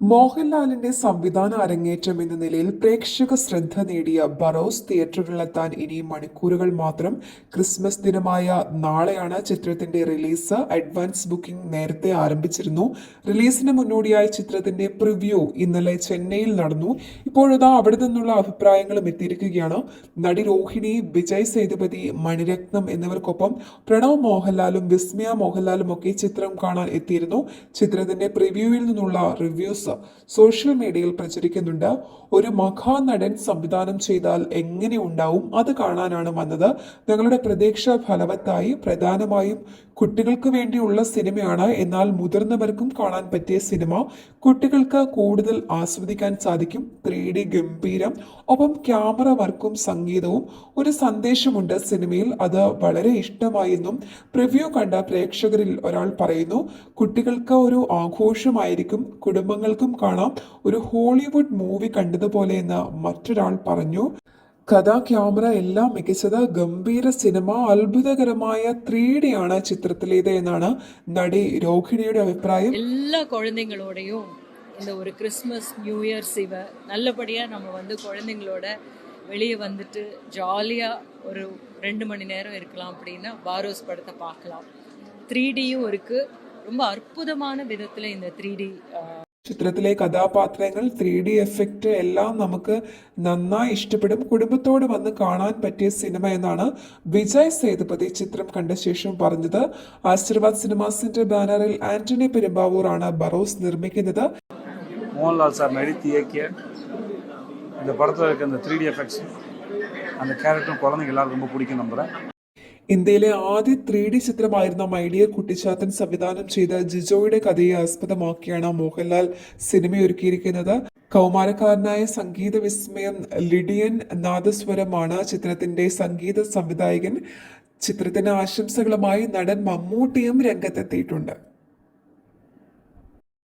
മോഹൻലാലിന്റെ സംവിധാന അരങ്ങേറ്റം എന്ന നിലയിൽ പ്രേക്ഷക ശ്രദ്ധ നേടിയ ബറോസ് തിയേറ്ററുകളിലെത്താൻ ഇനി മണിക്കൂറുകൾ മാത്രം ക്രിസ്മസ് ദിനമായ നാളെയാണ് ചിത്രത്തിന്റെ റിലീസ്. അഡ്വാൻസ് ബുക്കിംഗ് നേരത്തെ ആരംഭിച്ചിരുന്നു. റിലീസിന് മുന്നോടിയായി ചിത്രത്തിന്റെ പ്രിവ്യൂ ഇന്നലെ ചെന്നൈയിൽ നടന്നു. ഇപ്പോഴതാ അവിടെ നിന്നുള്ള അഭിപ്രായങ്ങളും എത്തിയിരിക്കുകയാണ്. നടി രോഹിണി വിജയ് സേതുപതി മണിരത്നം എന്നിവർക്കൊപ്പം പ്രണവ് മോഹൻലാലും വിസ്മയ മോഹൻലാലും ഒക്കെ ചിത്രം കാണാൻ എത്തിയിരുന്നു. ചിത്രത്തിന്റെ പ്രിവ്യൂവിൽ നിന്നുള്ള റിവ്യൂസ് സോഷ്യൽ മീഡിയയിൽ പ്രചരിക്കുന്നുണ്ട്. ഒരു മഹാനടൻ സംവിധാനം ചെയ്താൽ എങ്ങനെ ഉണ്ടാവും? അത് കാണാനാണ് വന്നത്. ഞങ്ങളുടെ പ്രതീക്ഷ ഫലവത്തായി പ്രധാനമായും കുട്ടികൾക്ക് വേണ്ടിയുള്ള സിനിമയാണ്. എന്നാൽ മുതിർന്നവർക്കും കാണാൻ പറ്റിയ സിനിമ. കുട്ടികൾക്ക് കൂടുതൽ ആസ്വദിക്കാൻ സാധിക്കും. ത്രീ ഡി ഗംഭീരം. ഒപ്പം ക്യാമറ വർക്കും സംഗീതവും. ഒരു സന്ദേശമുണ്ട് സിനിമയിൽ. അത് വളരെ ഇഷ്ടമായെന്നും പ്രിവ്യൂ കണ്ട പ്രേക്ഷകരിൽ ഒരാൾ പറയുന്നു. കുട്ടികൾക്ക് ഒരു ആഘോഷമായിരിക്കും. കുടുംബങ്ങൾക്കും കാണാം ഒരു ഹോളിവുഡ് മൂവി കണ്ടതുപോലെ എന്ന് മറ്റൊരാൾ പറഞ്ഞു കഥ ക്യാമറ എല്ലാം മികച്ചത് ഗംഭീര സിനിമ അത്ഭുതകരമായ ത്രീ ഡി ആണ് ചിത്രത്തിലേത് എന്നാണ് നടി രോഹിണിയുടെ അഭിപ്രായം எல்லா குழந்தைங்களோடையும் இந்த ஒரு கிறிஸ்மஸ் நியூ இயர்ஸ் இவ நல்லபடியாக நம்ம வந்து குழந்தைங்களோட வெளியே வந்துட்டு ஜாலியாக ஒரு ரெண்டு மணி நேரம் இருக்கலாம் அப்படின்னா பாரோஸ் படத்தை பார்க்கலாம் த்ரீ டியும் இருக்குது ரொம்ப அற்புதமான விதத்தில் இந்த த்ரீ டி ചിത്രത്തിലെ കഥാപാത്രങ്ങൾ ത്രീ ഡി എഫക്റ്റ് എല്ലാം നമുക്ക് നന്നായി ഇഷ്ടപ്പെടും കുടുംബത്തോട് വന്ന് കാണാൻ പറ്റിയ സിനിമ എന്നാണ് വിജയ് സേതുപതി ചിത്രം കണ്ട ശേഷം പറഞ്ഞത് ആശീർവാദ് സിനിമാസിന്റെ ബാനറിൽ ആന്റണി പെരുമ്പാവൂർ ആണ് ബറോസ് നിർമ്മിക്കുന്നത് மோகன்லால் சார் நடித்து இயக்கிய இந்த படத்தில் இருக்க அந்த த்ரீ டி எஃபெக்ட்ஸ் அந்த கேரக்டரும் குழந்தைங்க எல்லாருக்கும் ரொம்ப பிடிக்கும் நம்புகிறேன் ഇന്ത്യയിലെ ആദ്യ ത്രീ ഡി ചിത്രമായിരുന്ന മൈഡിയർ കുട്ടിച്ചാത്തൻ സംവിധാനം ചെയ്ത ജിജോയുടെ കഥയെ ആസ്പദമാക്കിയാണ് മോഹൻലാൽ സിനിമയൊരുക്കിയിരിക്കുന്നത്. കൗമാരക്കാരനായ സംഗീത വിസ്മയം ലിഡിയൻ നാദസ്വരമാണ് ചിത്രത്തിന്റെ സംഗീത സംവിധായകൻ. ചിത്രത്തിന് ആശംസകളുമായി നടൻ മമ്മൂട്ടിയും രംഗത്തെത്തിയിട്ടുണ്ട്.